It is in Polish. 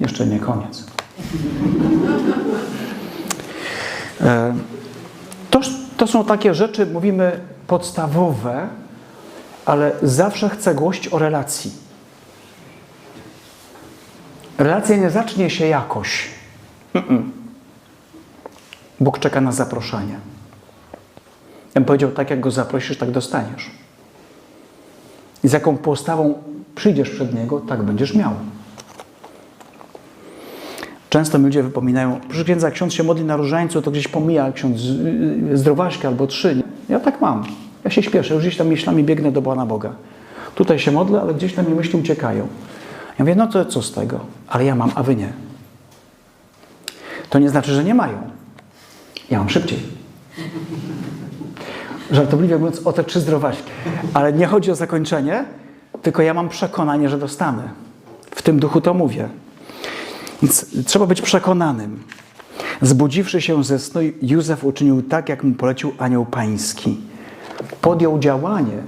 Jeszcze nie koniec. E, To, to są takie rzeczy, mówimy, podstawowe, ale zawsze chcę głosić o relacji. Relacja nie zacznie się jakoś. Bóg czeka na zaproszenie. Ja bym powiedział, tak jak go zaprosisz, tak dostaniesz. I z jaką postawą przyjdziesz przed Niego, tak będziesz miał. Często mi ludzie wypominają, proszę księdza, jak ksiądz się modli na różańcu, to gdzieś pomija ksiądz yy, zdrowaśkę albo trzy. Ja tak mam. Ja się śpieszę, już gdzieś tam myślami biegnę do Pana Boga. Tutaj się modlę, ale gdzieś tam mi myśli uciekają. Ja mówię, no to co z tego? Ale ja mam, a wy nie. To nie znaczy, że nie mają. Ja mam szybciej. Żartobliwie mówiąc o te trzy zdrowaśki. Ale nie chodzi o zakończenie, tylko ja mam przekonanie, że dostanę. W tym duchu to mówię. Więc trzeba być przekonanym. Zbudziwszy się ze snu, Józef uczynił tak, jak mu polecił anioł pański. Podjął działanie